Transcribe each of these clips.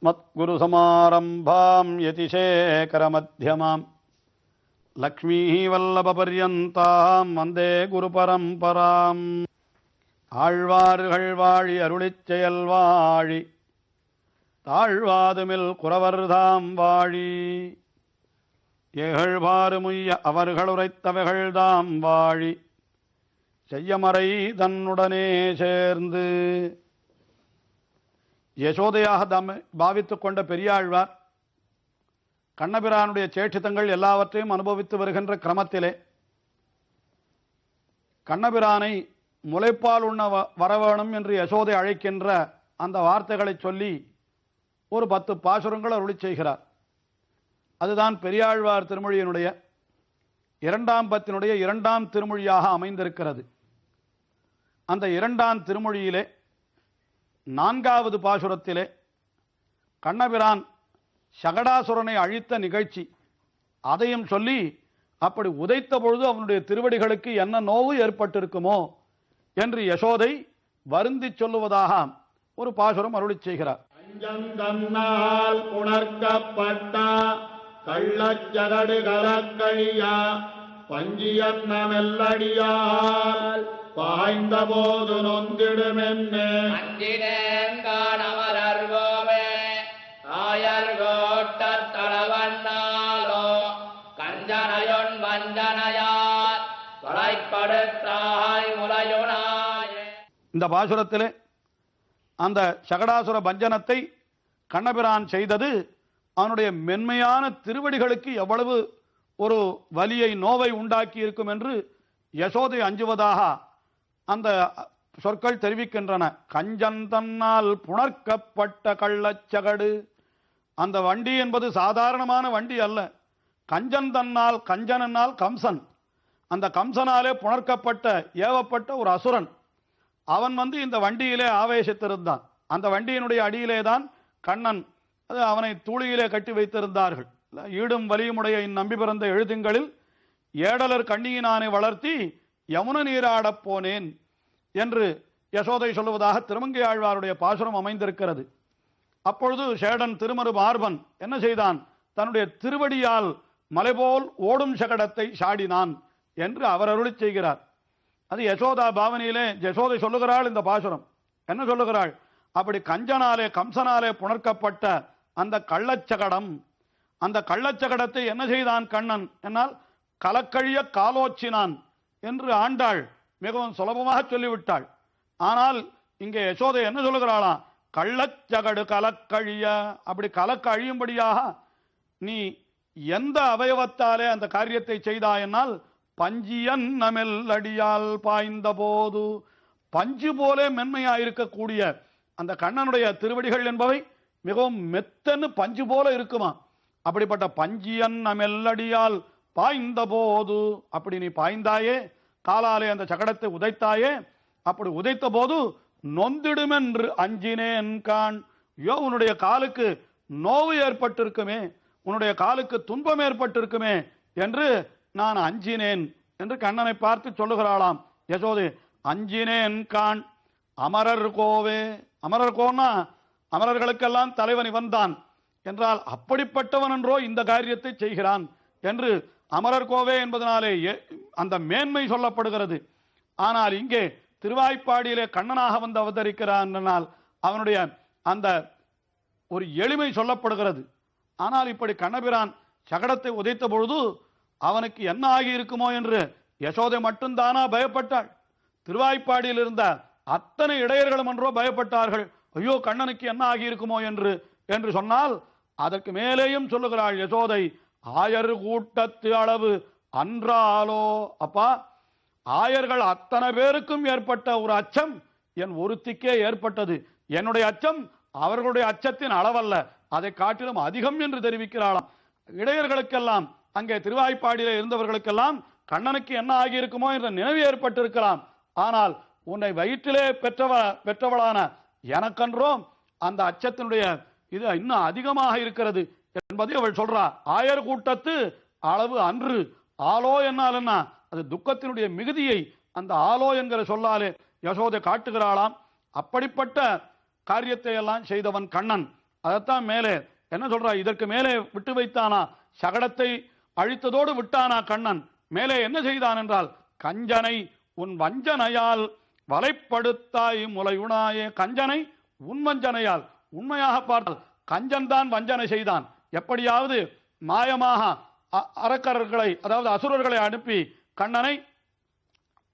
अस्मत्गुरुसमारम्भाम् यतिशेखरमध्यमाम् लक्ष्मीः वल्लभपर्यन्ताम् वन्दे குருபரம்பராம் ஆழ்வார்கள் வாழி அருளிச் செயல் வாழி தாழ்வாதுமில் குறவர்தாம் வாழி ஏகழ்வாறுமுய்ய அவர்கள் உரைத்தவைகள்தாம் வாழி செய்யமறை தன்னுடனே சேர்ந்து யசோதையாக தம் பாவித்துக் கொண்ட பெரியாழ்வார் கண்ணபிரானுடைய சேட்சித்தங்கள் எல்லாவற்றையும் அனுபவித்து வருகின்ற கிரமத்திலே கண்ணபிரானை முளைப்பால் உண்ண வ- வரவேணும் என்று யசோதை அழைக்கின்ற அந்த வார்த்தைகளை சொல்லி ஒரு பத்து பாசுரங்கள் அருளிச் செய்கிறார். அதுதான் பெரியாழ்வார் திருமொழியினுடைய இரண்டாம் பத்தினுடைய இரண்டாம் திருமொழியாக அமைந்திருக்கிறது. அந்த இரண்டாம் திருமொழியிலே நான்காவது பாசுரத்திலே கண்ணபிரான் சகடாசுரனை அழித்த நிகழ்ச்சி. அதையும் சொல்லி அப்படி உதைத்த பொழுது அவனுடைய திருவடிகளுக்கு என்ன நோவு ஏற்பட்டிருக்குமோ என்று யசோதை வருந்திச் சொல்லுவதாக ஒரு பாசுரம் அருளி செய்கிறார். உணர்க்கப்பட்ட புணர்க்கப்பட்ட கலக்கழியா பஞ்சியன்னமெல்லடியால் பாய்ந்த போது நொந்திடுமென்னே அஞ்சினேன்காணமரர்கோவே ஆயர்கோட்டத் தளவண்ணாலோ கஞ்சனையொன் வஞ்சனையார் கொலைப்படுத்தாய் முலையுனாயே. இந்த பாசுரத்திலே அந்த சகடாசுர பஞ்சனத்தை கண்ணபிரான் செய்தது அவனுடைய மென்மையான திருவடிகளுக்கு எவ்வளவு ஒரு வலியை நோவை உண்டாக்கி இருக்கும் என்று யசோதை அஞ்சுவதாக அந்த சொற்கள் தெரிவிக்கின்றன. கஞ்சன் தன்னால் புணர்க்கப்பட்ட கள்ளச்சகடு அந்த வண்டி என்பது சாதாரணமான வண்டி அல்ல. கஞ்சன் தன்னால் கஞ்சனால் கம்சன். அந்த கம்சனாலே புணர்க்கப்பட்ட ஏவப்பட்ட ஒரு அசுரன். அவன் வந்து இந்த வண்டியிலே ஆவேசித்திருந்தான். அந்த வண்டியினுடைய அடியிலே தான் கண்ணன் அது அவனை தூளியிலே கட்டி வைத்திருந்தார்கள். ஈடும் வலியுமுடைய இந்நம்பி பிறந்த எழுதுங்களில் ஏடலர் கண்ணியினானை வளர்த்தி யமுன நீராடப் போனேன் என்று யசோதை சொல்லுவதாக திருமங்கை ஆழ்வாருடைய பாசுரம் அமைந்திருக்கிறது. அப்பொழுது சேடன் திருமரு மார்பன் என்ன செய்தான்? தன்னுடைய திருவடியால் மலைபோல் ஓடும் சகடத்தை சாடினான் என்று அவர் அருளி செய்கிறார். அது யசோதா பாவனையிலே யசோதை சொல்லுகிறாள் இந்த பாசுரம். என்ன சொல்லுகிறாள்? அப்படி கஞ்சனாலே கம்சனாலே புணர்க்கப்பட்ட அந்த கள்ளச்சகடம் அந்த கள்ளச்சகடத்தை என்ன செய்தான் கண்ணன்? என்னால் கலக்கழிய காலோச்சினான். என்று ஆண்டாள் மிகவும் சுலபமாக சொல்லிவிட்டாள். ஆனால் இங்கே யசோதை என்ன சொல்லுகிறாளாம்? கள்ளச்சகடு கலக்கழிய அப்படி கலக்க அழியும்படியாக நீ எந்த அவயவத்தாலே அந்த காரியத்தை செய்தாயென்னால் பஞ்சியன் நமெல் அடியால் பாய்ந்த போது பஞ்சு போலே மென்மையா இருக்கக்கூடிய அந்த கண்ணனுடைய திருவடிகள் என்பவை மிகவும் மெத்தன்னு பஞ்சு போல இருக்குமா? அப்படிப்பட்ட பஞ்சியன் நமெல்லடியால் பாய்ந்த போது அப்படி நீ பாய்ந்தாயே காலாலே அந்த சகடத்தை உதைத்தாயே அப்படி உதைத்த போது நொந்திடுமென்று அஞ்சினேன் கான் ஐயோ உன்னுடைய காலுக்கு நோவு ஏற்பட்டிருக்குமே உன்னுடைய காலுக்கு துன்பம் ஏற்பட்டிருக்குமே என்று நான் அஞ்சினேன் என்று கண்ணனை பார்த்து சொல்லுகிறாளாம். யசோதே அஞ்சினேன் கான் அமரர் கோவே அமரர் கோன்னா அமரர்களுக்கெல்லாம் தலைவன் இவன்தான். என்றால் அப்படிப்பட்டவன் என்றோ இந்த காரியத்தை செய்கிறான். என்று அமரர் கோவே என்பதனாலே எ- அந்த மேன்மை சொல்லப்படுகிறது. ஆனால் இங்கே திருவாய்ப்பாடியிலே கண்ணனாக வந்து அவதரிக்கிறான் அவனுடைய அந்த ஒரு எளிமை சொல்லப்படுகிறது. ஆனால் இப்படி கண்ணபிரான் சகடத்தை உதைத்த பொழுது அவனுக்கு என்ன ஆகி இருக்குமோ என்று யசோதை மட்டும்தானா பயப்பட்டாள். திருவாய்ப்பாடியில் இருந்த அத்தனை இடையர்களும் என்றோ பயப்பட்டார்கள். ஐயோ கண்ணனுக்கு என்ன ஆகி இருக்குமோ என்று என்று சொன்னால் அதற்கு மேலேயும் சொல்லுகிறாள் யசோதை ஆயர் கூட்டத்து அளவு அன்றாலோ. அப்பா ஆயர்கள் அத்தனை பேருக்கும் ஏற்பட்ட ஒரு அச்சம் என் ஒருத்திக்கே ஏற்பட்டது. என்னுடைய அச்சம் அவர்களுடைய அச்சத்தின் அளவல்ல. அதை காட்டிலும் அதிகம் என்று தெரிவிக்கிறாளாம். இடையர்களுக்கெல்லாம் அங்கே திருவாய்ப்பாடியில் இருந்தவர்களுக்கெல்லாம் கண்ணனுக்கு என்ன ஆகியிருக்குமோ என்ற நினைவு ஏற்பட்டிருக்கலாம். ஆனால் உன்னை வயிற்றிலே பெற்றவ பெற்றவளான எனக்கன்றோ அந்த அச்சத்தினுடைய இது இன்னும் அதிகமாக இருக்கிறது. என்பதை அவள் சொல்றா ஆயர் கூட்டத்து அளவு அன்று. ஆலோ என்னால் என்ன? அது துக்கத்தினுடைய மிகுதியை அந்த ஆலோ என்கிற சொல்லாலே யசோதை காட்டுகிறாளாம். அப்படிப்பட்ட காரியத்தை எல்லாம் செய்தவன் கண்ணன். அதைத்தான் மேலே என்ன சொல்றா? இதற்கு மேலே விட்டு வைத்தானா? சகடத்தை அழித்ததோடு விட்டானா கண்ணன்? மேலே என்ன செய்தான் என்றால் கஞ்சனை உன் வஞ்சனையால் வலைப்படுத்தாய் முலையுணாயே. கஞ்சனை உன் வஞ்சனையால். உண்மையாக பார்த்தால் கஞ்சன் தான் வஞ்சனை செய்தான். எப்படியாவது மாயமாக அ- அரக்கர்களை அதாவது அசுரர்களை அனுப்பி கண்ணனை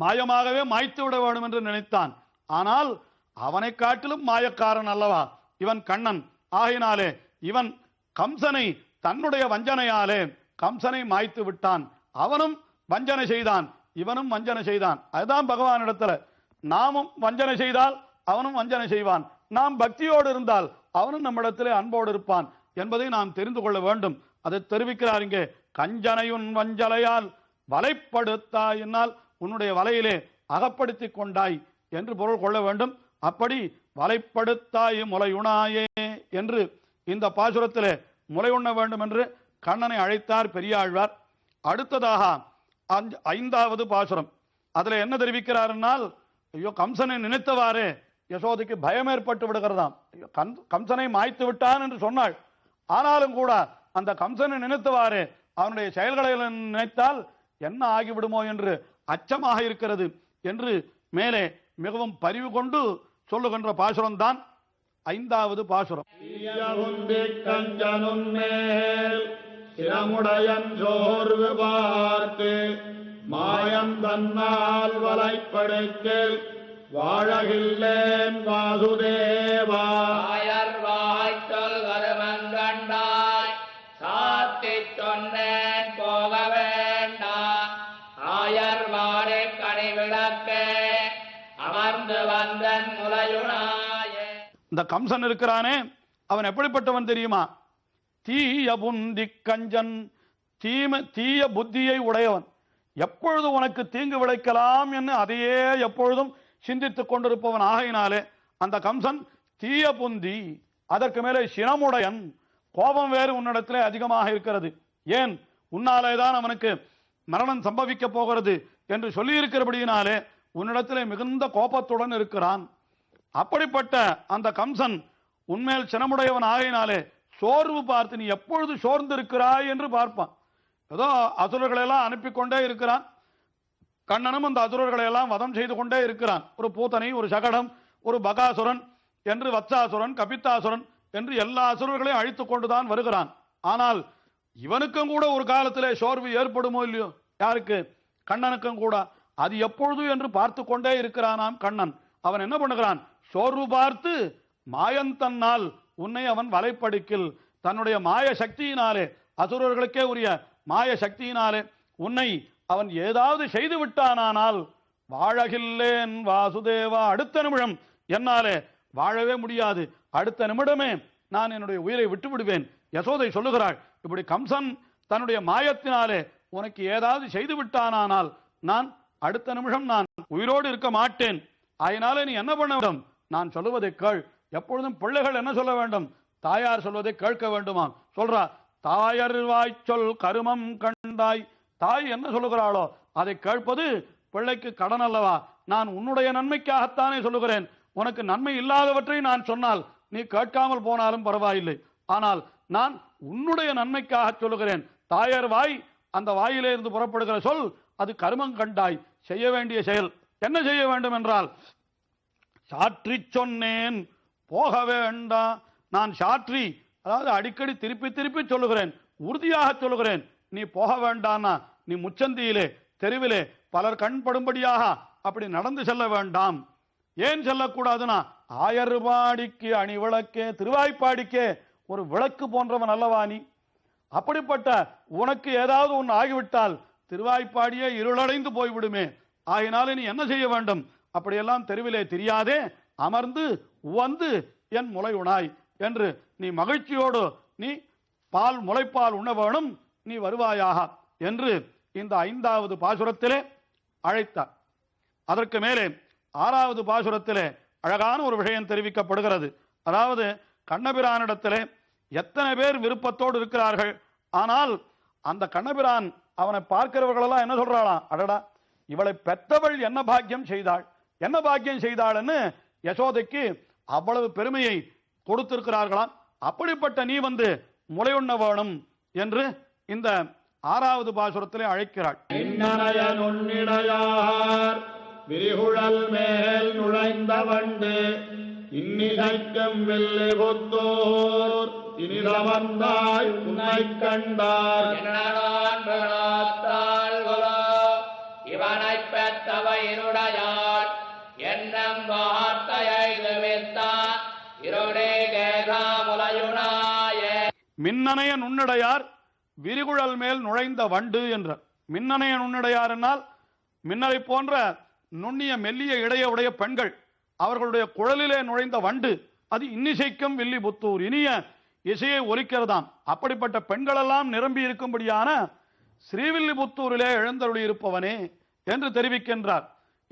மாயமாகவே மாய்த்து விட வேண்டும் என்று நினைத்தான். ஆனால் அவனை காட்டிலும் மாயக்காரன் அல்லவா? இவன் கண்ணன். ஆகினாலே இவன் கம்சனை தன்னுடைய வஞ்சனையாலே கம்சனை மாய்த்து விட்டான். அவனும் வஞ்சனை செய்தான். இவனும் வஞ்சனை செய்தான். அதுதான் பகவானிடத்துல. நாமும் வஞ்சனை செய்தால் அவனும் வஞ்சனை செய்வான். நாம் பக்தியோடு இருந்தால் அவனும் நம்மிடத்திலே அன்போடு இருப்பான். என்பதை நாம் தெரிந்து கொள்ள வேண்டும். அதை தெரிவிக்கிறார் இங்கே. கஞ்சனையுன் வஞ்சலையால் வலைப்படுத்தாய் என்னால் உன்னுடைய வலையிலே அகப்படுத்திக் கொண்டாய் என்று பொருள் கொள்ள வேண்டும். அப்படி வலைப்படுத்தாய் முலையுணாயே என்று இந்த பாசுரத்திலே முலையுண்ண வேண்டும் என்று கண்ணனை அழைத்தார் பெரியாழ்வார். அடுத்ததாக ஐந்தாவது பாசுரம். அதில் என்ன தெரிவிக்கிறார்னால் ஐயோ கம்சனை நினைத்தவாறே. யசோதைக்கு பயம் ஏற்பட்டு விடுகிறதாம். ஐயோ கம்சனை மாய்த்து விட்டான் என்று சொன்னாள். ஆனாலும் கூட அந்த கம்சனை நினைத்தவாறு அவனுடைய செயல்களை நினைத்தால் என்ன ஆகிவிடுமோ என்று அச்சமாக இருக்கிறது என்று மேலே மிகவும் பரிவு கொண்டு சொல்லுகின்ற பாசுரம் தான் ஐந்தாவது பாசுரம். கஞ்சனும் சிரமுடையன் சோர்வு பார்த்து மாயம் தன்னால் வலைப்படுக்கில் வாழகில்லேன் வாசுதேவா. அமர்ந்து வந்தன் இந்த கம்சன் இருக்கிறானே அவன் எப்படிப்பட்டவன் தெரியுமா? தீய புந்தி கஞ்சன் தீம தீய புத்தியை உடையவன். எப்பொழுது உனக்கு தீங்கு விளைக்கலாம் என்று அதையே எப்பொழுதும் சிந்தித்துக் கொண்டிருப்பவன் ஆகையினாலே அந்த கம்சன் தீய புந்தி அதற்கு மேலே சினமுடையன் கோபம் வேறு உன்னிடத்திலே அதிகமாக இருக்கிறது. ஏன்? உன்னாலே தான் அவனுக்கு மரணம் சம்பவிக்க போகிறது என்று சொல்லி இருக்கிறபடியினாலே உன்னிடத்திலே மிகுந்த கோபத்துடன் இருக்கிறான். அப்படிப்பட்ட அந்த கம்சன் உன்மேல் சினமுடையவன் ஆகையினாலே சோர்வு பார்த்து நீ எப்பொழுது சோர்ந்து இருக்கிறாய் என்று பார்ப்பான். ஏதோ அசுரர்களெல்லாம் அனுப்பி கொண்டே இருக்கிறான். கண்ணனும் அந்த அசுரர்களை எல்லாம் வதம் செய்து கொண்டே இருக்கிறான். ஒரு பூத்தனை ஒரு சகடம் ஒரு பகாசுரன் என்று வத்சாசுரன் கபித்தாசுரன் என்று எல்லா அசுரர்களையும் அழித்துக் கொண்டுதான் வருகிறான். ஆனால் இவனுக்கும் கூட ஒரு காலத்திலே சோர்வு ஏற்படுமோ இல்லையோ? யாருக்கு? கண்ணனுக்கும் கூட. அது எப்பொழுது என்று பார்த்து கொண்டே இருக்கிறானாம் கண்ணன். அவன் என்ன பண்ணுகிறான்? சோர்வு பார்த்து மாயந்தன்னால் உன்னை அவன் வலைப்படுக்கில். தன்னுடைய மாய சக்தியினாலே அசுரர்களுக்கே உரிய மாய சக்தியினாலே உன்னை அவன் ஏதாவது செய்து விட்டானானால் வாழகில்லேன் வாசுதேவா அடுத்த நிமிடம். என்னாலே வாழவே முடியாது. அடுத்த நிமிடமே நான் என்னுடைய உயிரை விட்டு விடுவேன் யசோதை சொல்லுகிறாள் இப்படி கம்சன் தன்னுடைய மாயத்தினாலே உனக்கு ஏதாவது செய்து விட்டானானால் நான் அடுத்த நிமிஷம் நான் உயிரோடு இருக்க மாட்டேன். அதனால நீ என்ன பண்ண வேண்டும்? நான் சொல்லுவதை கேள். எப்பொழுதும் பிள்ளைகள் என்ன சொல்ல வேண்டும்? தாயார் சொல்வதை கேட்க வேண்டுமா சொல்றா தாயர் வாய்ச்சொல் கருமம் கண்டாய். தாய் என்ன சொல்லுகிறாளோ அதை கேட்பது பிள்ளைக்கு கடன் அல்லவா? நான் உன்னுடைய நன்மைக்காகத்தானே சொல்லுகிறேன். உனக்கு நன்மை இல்லாதவற்றை நான் சொன்னால் நீ கேட்காமல் போனாலும் பரவாயில்லை. ஆனால் நான் உன்னுடைய நன்மைக்காக சொல்லுகிறேன். தாயர் வாய் அந்த வாயிலே இருந்து புறப்படுகிற சொல் அது கருமம் கண்டாய். செய்ய வேண்டிய செயல். என்ன செய்ய வேண்டும் என்றால் சாற்றி சொன்னேன் போக வேண்டாம் நான் சாற்றி அதாவது அடிக்கடி திருப்பி திருப்பி சொல்லுகிறேன் உறுதியாக சொல்லுகிறேன் நீ போக வேண்டாம்னா நீ முச்சந்தியிலே தெருவிலே பலர் கண்படும்படியாக அப்படி நடந்து செல்ல வேண்டாம். ஏன் செல்லக்கூடாதுன்னா ஆயர்பாடிக்கு அணி விளக்கே திருவாய்ப்பாடிக்கே ஒரு விளக்கு போன்றவன் அல்லவா நீ? அப்படிப்பட்ட உனக்கு ஏதாவது ஒன்று ஆகிவிட்டால் திருவாய்ப்பாடியே இருளடைந்து போய்விடுமே. ஆகினாலே நீ என்ன செய்ய வேண்டும்? அப்படியெல்லாம் தெருவிலே தெரியாதே அமர்ந்து உவந்து என் முளை உணாய் என்று நீ மகிழ்ச்சியோடு நீ பால் முளைப்பால் உண்ண வேணும் நீ வருவாயாக என்று இந்த ஐந்தாவது பாசுரத்திலே அழைத்தார். அதற்கு மேலே ஆறாவது பாசுரத்திலே அழகான ஒரு விஷயம் தெரிவிக்கப்படுகிறது. அதாவது கண்ணபிரானிடத்திலே எத்தனை பேர் விருப்பத்தோடு இருக்கிறார்கள்? ஆனால் அந்த கண்ணபிரான் அவனை பார்க்கிறவர்களெல்லாம் என்ன சொல்றாளாம்? அடடா இவளை பெத்தவள் என்ன பாக்கியம் செய்தாள்? என்ன பாக்கியம் செய்தாள்னு யசோதைக்கு அவ்வளவு பெருமையை கொடுத்திருக்கிறார்களாம். அப்படிப்பட்ட நீ வந்து முளையுண்ண வேணும் என்று இந்த ஆறாவது பாசுரத்திலே அழைக்கிறாள். விரிகுழல் மேல் நுழைந்த வண்டு இன்னிசைக்கும் வில்லி புத்தூர் இனிதமந்தாய் உன்னை கண்டார். என்னடான் இவனைப் பெற்றவையினுடையாள் என்னும் வார்த்தையை வித்தா இருடே கேசாமுலையுனாயே மின்னணைய நுண்ணிடையார் விரிகுழல் மேல் நுழைந்த வண்டு என்றார் மின்னணைய நுண்ணிடையார் என்னால் மின்னலை போன்ற நுண்ணிய மெல்லிய இடைய உடைய பெண்கள் அவர்களுடைய குழலிலே நுழைந்த வண்டு அது இன்னிசைக்கும் வில்லி புத்தூர் இனிய இசையை ஒலிக்கிறதாம். அப்படிப்பட்ட பெண்களெல்லாம் நிரம்பி இருக்கும்படியான ஸ்ரீவில்லிபுத்தூரிலே எழுந்தருளி இருப்பவனே என்று தெரிவிக்கின்றார்.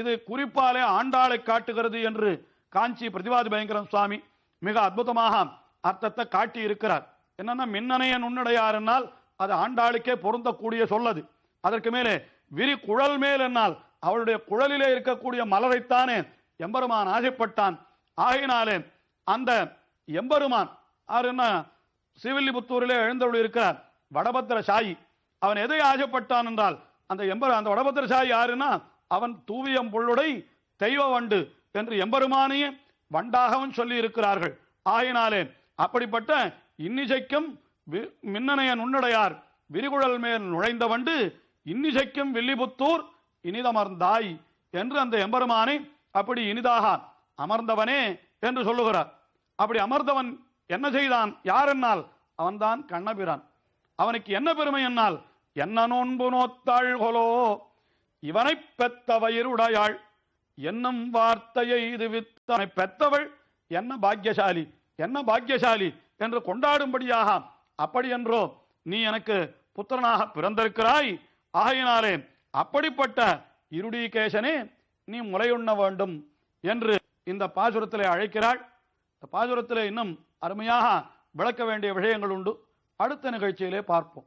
இது குறிப்பாலே ஆண்டாளை காட்டுகிறது என்று காஞ்சி பிரதிவாதி பயங்கரம் சுவாமி மிக அற்புதமாக அர்த்தத்தை காட்டி இருக்கிறார் என்னன்னா மின்னணைய நுண்ணடையார் என்னால் அது ஆண்டாளுக்கே பொருந்தக்கூடிய சொல்லது. அதற்கு மேலே விரி குழல் மேல் என்னால் அவளுடைய குழலிலே இருக்கக்கூடிய மலரைத்தானே எம்பெருமான் ஆசைப்பட்டான். ஆகையினாலே அந்த எம்பெருமான் ஆறுன்னா ஸ்ரீவில்லிபுத்தூரிலே எழுந்தவள் இருக்கிறார் வடபத்திர சாயி அவன் எதை ஆசைப்பட்டான் என்றால் அந்த எம்பர் அந்த வடபத்திரசாயி யாருன்னா அவன் தூவியம் புள்ளுடை தெய்வ வண்டு என்று எம்பெருமானையே வண்டாகவும் சொல்லி இருக்கிறார்கள் ஆயினாலே அப்படிப்பட்ட இன்னிசைக்கும் வி- மின்னணைய நுண்ணுடையார் விரிகுழல் மேல் நுழைந்த வண்டு இன்னிசைக்கும் வில்லிபுத்தூர் இனிதமர்ந்தாய் என்று அந்த எம்பெருமானை அப்படி இனிதாக அமர்ந்தவனே என்று சொல்லுகிறார். அப்படி அமர்ந்தவன் என்ன செய்தான்? யார் என்னால்? அவன்தான் கண்ணபிரான். அவனுக்கு என்ன பெருமை என்னால்? என்ன நோன்பு நோத்தாள் கொலோ இவனைப் பெத்த வயிறுடையாள் என்னும் வார்த்தையை இது வித்தனை பெத்தவள் என்ன பாக்கியசாலி என்ன பாக்கியசாலி என்று கொண்டாடும்படியாக அப்படி என்றோ நீ எனக்கு புத்திரனாக பிறந்திருக்கிறாய். ஆகையினாலே அப்படிப்பட்ட இருடீகேசனே நீ முலையுண்ண வேண்டும் என்று இந்த பாசுரத்திலே அழைக்கிறாள். இந்த பாசுரத்திலே இன்னும் அருமையாக விளக்க வேண்டிய விஷயங்கள் உண்டு. அடுத்த நிகழ்ச்சியிலே பார்ப்போம்.